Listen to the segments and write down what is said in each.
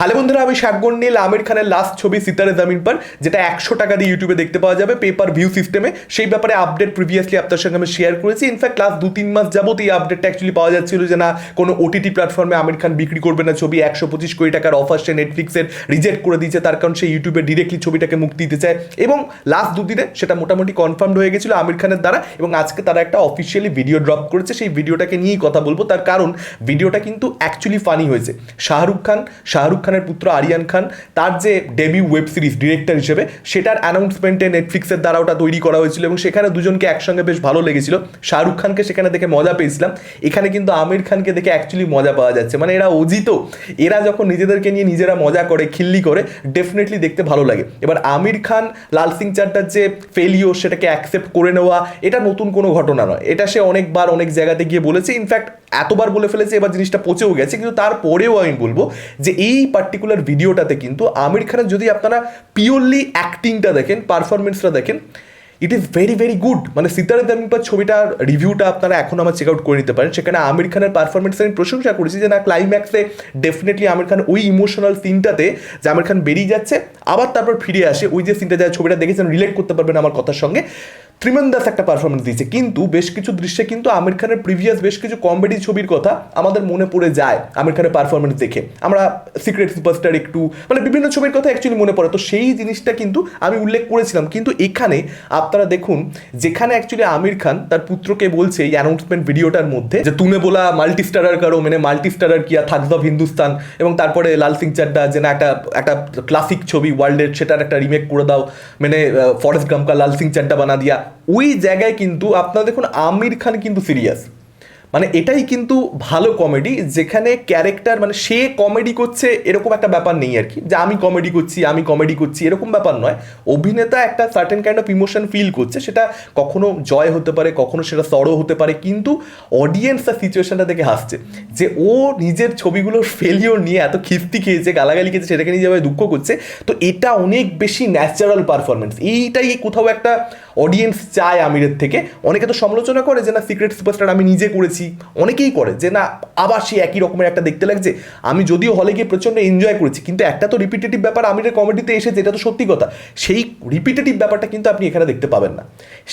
Hello বন্ধুরা, আমি শাকগন নীল আমির খানের লাস্ট ছবি সিতারে জামিন পর যেটা একশো টাকা দিয়ে ইউটিউবে দেখতে পাওয়া যাবে পেপার ভিউ সিস্টেমে সেই ব্যাপারে আপডেট প্রিভিয়াসলি আপনার সঙ্গে আমি শেয়ার করেছি। ইনফ্যাক্ট লাস্ট দু তিন মাস যাবত এই আপডেটটা অ্যাকচুয়ালি পাওয়া যাচ্ছিল যে না, কোনো ওটিটি প্ল্যাটফর্মে আমির খান বিক্রি করবে না ছবি, একশো পঁচিশ কোটি টাকার অফার সে নেটফ্লিক্সের রিজেক্ট করে দিয়েছে, তার কারণ সে ইউটিউবে ডিরেক্টলি ছবিটাকে মুক্তি দিতে চায়। এবং লাস্ট দুদিনে সেটা মোটামুটি কনফার্মড হয়ে গেছিল আমির খানের দ্বারা, এবং আজকে তারা একটা অফিসিয়ালি ভিডিও ড্রপ করেছে। সেই ভিডিওটাকে নিয়েই কথা বলব, তার কারণ ভিডিওটা কিন্তু অ্যাকচুয়ালি ফানি হয়েছে। শাহরুখ খান, শাহরুখ খানের পুত্র আরিয়ান খান, তার যে ডেবিউ ওয়েব সিরিজ ডিরেক্টর হিসেবে, সেটার অ্যানাউন্সমেন্টে নেটফ্লিক্সের দ্বারা ওটা তৈরি করা হয়েছিল এবং সেখানে দুজনকে একসঙ্গে বেশ ভালো লেগেছিল। শাহরুখ খানকে সেখানে দেখে মজা পেয়েছিলাম। এখানে কিন্তু আমির খানকে দেখে অ্যাকচুয়ালি মজা পাওয়া যাচ্ছে। মানে এরা অজিত, এরা যখন নিজেদেরকে নিয়ে নিজেরা মজা করে, খিল্লি করে ডেফিনেটলি দেখতে ভালো লাগে। এবার আমির খান, লাল সিং চাড্ডার যে ফেলিও সেটাকে অ্যাকসেপ্ট করে নেওয়া, এটা নতুন কোনো ঘটনা নয়। এটা সে অনেকবার অনেক জায়গাতে গিয়ে বলেছে। ইনফ্যাক্ট এতবার বলে ফেলেছে, এবার জিনিসটা পচেও গেছে। কিন্তু তারপরেও আমি বলব যে এই পার্টিকুলার ভিডিওটাতে কিন্তু আমির খানের যদি আপনারা পিওরলি অ্যাক্টিংটা দেখেন পারফরমেন্সটা দেখেন it is very very good মানে সিতারে দামিন ছবিটার রিভিউটা আপনারা এখন আমার চেক আউট করে নিতে পারেন। সেখানে আমির খানের পারফরমেন্স আমি প্রশংসা করেছি যে না ক্লাইম্যাক্সে ডেফিনেটলি আমির খান ওই ইমোশনাল সিনটাতে যে আমির খান বেরিয়ে যাচ্ছে, আবার তারপর ফিরে আসে, ওই যে সিনটা যা ছবিটা দেখেছেন রিলেট করতে পারবেন আমার কথার সঙ্গে। ত্রিমেন্দাস একটা পারফরমেন্স দিয়েছে। কিন্তু বেশ কিছু দৃশ্যে কিন্তু আমির খানের প্রিভিয়াস বেশ কিছু কমেডি ছবির কথা আমাদের মনে পড়ে যায় আমির খানের পারফরমেন্স দেখে। আমরা সিক্রেট সুপারস্টার একটু মানে বিভিন্ন ছবির কথা অ্যাকচুয়ালি মনে পড়ে। তো সেই জিনিসটা কিন্তু আমি উল্লেখ করেছিলাম। কিন্তু এখানে আপনারা দেখুন, যেখানে অ্যাকচুয়ালি আমির খান তার পুত্রকে বলছে এই অ্যানাউন্সমেন্ট ভিডিওটার মধ্যে যে তুনে বলা মাল্টি স্টারার কারও মানে মাল্টি স্টারার কিয়া থাকস অফ হিন্দুস্তান। এবং তারপরে লাল সিং চাড্ডা, যে না একটা একটা ক্লাসিক ছবি ওয়ার্ল্ডের সেটার একটা রিমেক করে দাও। মানে ফরেস্ট গামকা লাল সিং চাড্ডা বানা দিয়া। ওই জায়গায় কিন্তু আপনারা দেখুন আমির খান কিন্তু সিরিয়াস মানে এটাই কিন্তু ভালো কমেডি যেখানে ক্যারেক্টার মানে সে কমেডি করছে এরকম একটা ব্যাপার নেই আর কি। যে আমি কমেডি করছি, আমি কমেডি করছি, এরকম ব্যাপার নয়। অভিনেতা একটা certain kind of emotion feel করছে, সেটা কখনো জয় হতে পারে, কখনো সেটা সরো হতে পারে, কিন্তু অডিয়েন্স তার সিচুয়েশনটা দেখে হাসছে। যে ও নিজের ছবিগুলোর ফেলিওর নিয়ে এত খিস্তি খেয়েছে, গালাগালি খেয়েছে, সেটাকে নিয়ে যেভাবে দুঃখ করছে, তো এটা অনেক বেশি ন্যাচারাল পারফরমেন্স এইটাই কোথাও একটা অডিয়েন্স চায় আমিরের থেকে। অনেকে তো সমালোচনা করে যে, না সিক্রেট সুপারস্টার আমি নিজে করেছি অনেকেই করে যে না, আবার সে একই রকমের একটা দেখতে লাগছে। আমি যদিও হলে গিয়ে প্রচণ্ড এনজয় করেছি, কিন্তু একটা তো রিপিটেটিভ ব্যাপার আমিরের কমেডিতে এসেছে, এটা তো সত্যি কথা। সেই রিপিটেটিভ ব্যাপারটা কিন্তু আপনি এখানে দেখতে পাবেন না।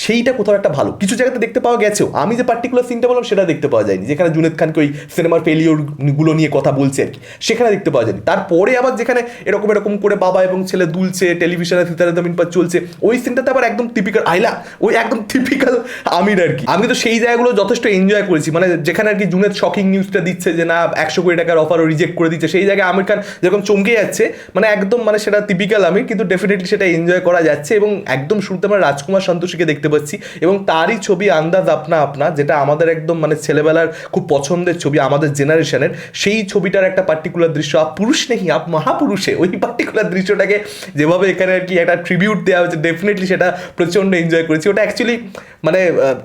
সেইটা কোথাও একটা ভালো। কিছু জায়গাতে দেখতে পাওয়া গেছেও। আমি যে পার্টিকুলার সিনটা বললাম, সেটা দেখতে পাওয়া যায়নি। যেখানে জুনেদ খানকে ওই সিনেমার ফেলিওরগুলো নিয়ে কথা বলছে আর কি, সেখানে দেখতে পাওয়া যায়নি। তারপরে আবার যেখানে এরকম এরকম করে বাবা এবং ছেলে দুলছে টেলিভিশনে সিতারা জমিন পর চলছে, ওই সিনটাতে আবার একদম টিপিক্যাল আইলা, ওই একদম টিপিক্যাল আমির আর কি। আমি তো সেই জায়গাগুলো যথেষ্ট এনজয় করেছি। মানে যেখানে আর কি জুনের শকিং নিউজটা দিচ্ছে যে না, একশো কোটি টাকার অফারও রিজেক্ট করে দিচ্ছে, সেই জায়গায় আমির খান যেরকম চমকে যাচ্ছে মানে একদম মানে সেটা টিপিক্যাল আমির, কিন্তু ডেফিনেটলি সেটা এনজয় করা যাচ্ছে এবং একদম শুরুতে আমরা রাজকুমার সন্তোষীকে দেখতে পাচ্ছি এবং তারই ছবি আন্দাজ আপনা আপনা, যেটা আমাদের একদম মানে ছেলেবেলার খুব পছন্দের ছবি আমাদের জেনারেশনের সেই ছবিটার একটা পার্টিকুলার দৃশ্য, আপ পুরুষ নেই, আপ মহাপুরুষে, ওই পার্টিকুলার দৃশ্যটাকে যেভাবে এখানে আর কি একটা ট্রিবিউট দেওয়া হয়েছে ডেফিনেটলি সেটা প্রচণ্ড এনজয় করেছি। ওটা অ্যাকচুয়ালি মানে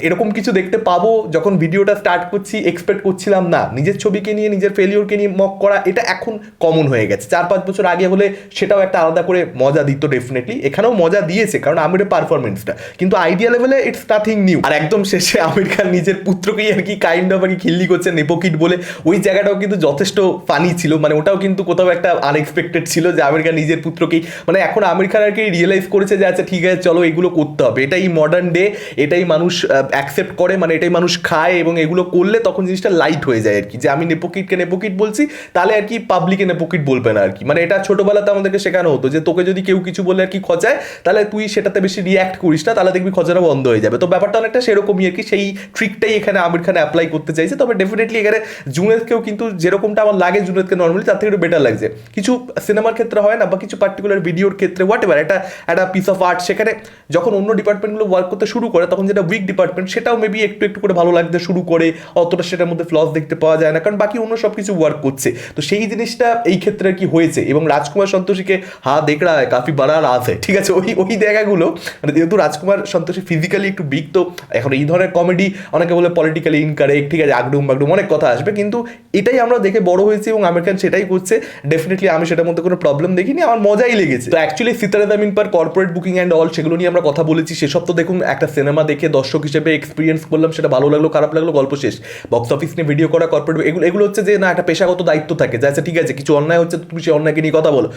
এরকম কিছু দেখতে পাবো যখন ভিডিওটা স্টার্ট করছি এক্সপেক্ট করছিলাম না। নিজের ছবিকে নিয়ে, নিজের ফেলিওরকে নিয়ে মক করা, এটা এখন কমন হয়ে গেছে। চার পাঁচ বছর আগে হলে সেটাও একটা আলাদা করে মজা দিত ডেফিনেটলি এখানেও মজা দিয়েছে, কারণ আমিরের পারফরমেন্সটা কিন্তু আইডিয়া লেভেলে ইটস নাথিং নিউ আর একদম শেষে আমির খান নিজের পুত্রকেই আর কি কাইন্ড অফ আর কি খিল্লি করছে নেপোকিট বলে। ওই জায়গাটাও কিন্তু যথেষ্ট ফানি ছিল। মানে ওটাও কিন্তু কোথাও একটা আনএক্সপেক্টেড ছিল যে আমির খান নিজের পুত্রকেই মানে এখন আমির খান আর কি রিয়েলাইজ করেছে যে আচ্ছা ঠিক আছে, চলো এগুলো করতে হবে। এটাই মডার্ন ডে এটাই মানুষ অ্যাকসেপ্ট করে মানে এটাই মানুষ খায় এবং এগুলো করলে তখন জিনিসটা লাইট হয়ে যায় আর কি। যে আমি নেপোকিটকে নেপোকিট বলছি, তাহলে আর কি পাবলিকে নেপোকিট বলবে না আর কি। মানে এটা ছোটবেলাতে আমাদেরকে শেখানো হতো যে তোকে যদি কেউ কিছু বলে আর কি খচায়, তাহলে তুই সেটাতে বেশি রিয়াক্ট করিস না, তাহলে দেখবি খচানো বন্ধ হয়ে যাবে। তো ব্যাপারটা অনেকটা সেরকমই আর কি। সেই ট্রিকটাই এখানে আমির খান অ্যাপ্লাই করতে চাইছে। তবে ডেফিনেটলি এখানে জুনেদকেও কিন্তু যেরকমটা আমার লাগে জুনেদকে নর্মালি তার থেকে একটু বেটার লাগছে। কিছু সিনেমার ক্ষেত্রে হয় না, বা কিছু পার্টিকুলার ভিডিওর ক্ষেত্রে হোয়াট এভার একটা একটা পিস অফ আর্ট সেখানে যখন অন্য ডিপার্টমেন্টগুলো ওয়ার্ক করতে শুরু করে, তখন যেটা উইক ডিপার্টমেন্ট সেটাও মেবি একটু একটু করে ভালো লাগতে শুরু করে। অতটা সেটার মধ্যে ফ্লস দেখতে পাওয়া যায় না, কারণ বাকি অন্য সব কিছু ওয়ার্ক করছে। তো সেই জিনিসটা এই ক্ষেত্রে কি হয়েছে এবং রাজকুমার সন্তোষীকে, হা, দেখ রা, কাফি বাড়া আছে ঠিক আছে, ওই ওই জায়গাগুলো মানে যেহেতু রাজকুমার সন্তোষী ফিজিক্যালি একটু বিগ তো এখন এই ধরনের কমেডি অনেকে বলে পলিটিক্যালি ইনকারেক্ট ঠিক আছে আগডুম বাগডুম অনেক কথা আসবে, কিন্তু এটাই আমরা দেখে বড় হয়েছি এবং আমির খান সেটাই করছে। ডেফিনেটলি আমি সেটার মধ্যে কোনো প্রবলেম দেখিনি, আমার মজাই লেগেছে। তো actually Sitaare Zameen Par corporate booking and all সেগুলো নিয়ে আমরা কথা বলেছি, সেসব তো দেখুন, একটা সিনেমা দেখে দর্শক হিসেবে এক্সপিরিয়েন্স করলাম, সেটা ভালো লাগল, খারাপ লাগল, গল্প শেষ। শেষ। বক্স অফিস নিয়ে ভিডিও করা কর্পোরেট এগুলো এগুলো হচ্ছে যে, না, একটা পেশাগত দায়িত্ব থাকে। যে আচ্ছা ঠিক আছে, কিছু অন্যায় হচ্ছে তুমি সেই অন্যায়কে নিয়ে কথা বলো।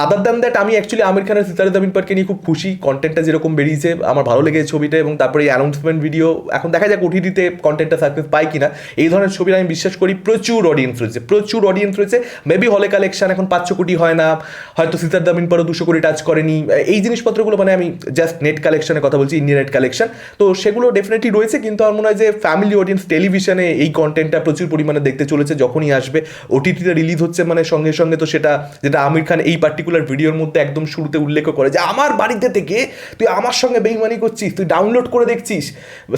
আদার দ্যান দ্যাট আমি অ্যাকচুয়ালি আমির খানের সিতারে জামিন পারকে নিয়ে খুব খুশি। কন্টেন্টটা যেরকম বেরিয়েছে, আমার ভালো লেগেছে ছবিটা এবং তারপরে এই অ্যানাউন্সমেন্ট ভিডিও এখন দেখা যাক ওটিটিতে কন্টেন্টটা সাকসেস পাই কিনা। এই ধরনের ছবির আমি বিশ্বাস করি প্রচুর অডিয়েন্স রয়েছে, প্রচুর অডিয়েন্স রয়েছে। মেবি হলে কালেকশন এখন পাঁচশো কোটি হয় না। হয়তো সিতার দামিন পরও দুশো কোটি টাচ করেনি। এই জিনিসপত্রগুলো মানে আমি জাস্ট নেট কালেকশনের কথা বলছি ইন্ডিয়া নেট কালেকশন তো সেগুলো ডেফিনেটলি রয়েছে, কিন্তু আমার মনে হয় যে ফ্যামিলি অডিয়েন্স টেলিভিশনে এই কন্টেন্টটা প্রচুর পরিমাণে দেখতে চলেছে, যখনই আসবে। ওটিটিতে রিলিজ হচ্ছে মানে সঙ্গে সঙ্গে তো সেটা, যেটা আমির খান এই পার্টিকুলার ভিডিওর মধ্যে একদম শুরুতে উল্লেখ করে যে, আমার বাড়িতে থেকে তুই আমার সঙ্গে বেইমানি করছিস, তুই ডাউনলোড করে দেখছিস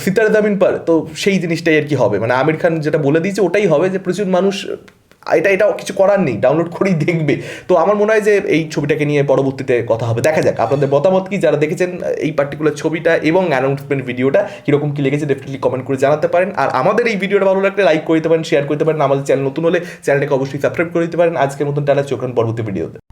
সিতারে দামিন পার। তো সেই জিনিসটাই আর কি হবে। মানে আমির খান যেটা বলে দিয়েছে, ওটাই হবে যে প্রচুর মানুষ, এটা এটা কিছু করার নেই ডাউনলোড করেই দেখবে। তো আমার মনে হয় যে এই ছবিটাকে নিয়ে পরবর্তীতে কথা হবে। দেখা যাক, আপনাদের মতামত কি? যারা দেখেছেন এই পার্টিকুলার ছবিটা এবং অ্যানাউন্সমেন্ট ভিডিওটা কীরকম কি লেগেছে ডেফিনেটলি কমেন্ট করে জানাতে পারেন। আর আমাদের এই ভিডিওটা ভালো লাগলে লাইক করে দিতে পারেন শেয়ার করতে পারেন। আমাদের চ্যানেল নতুন হলে চ্যানেলটাকে অবশ্যই সাবস্ক্রাইব করে দিতে পারেন। আজকের মতন টাটা চোখান পরবর্তী ভিডিওতে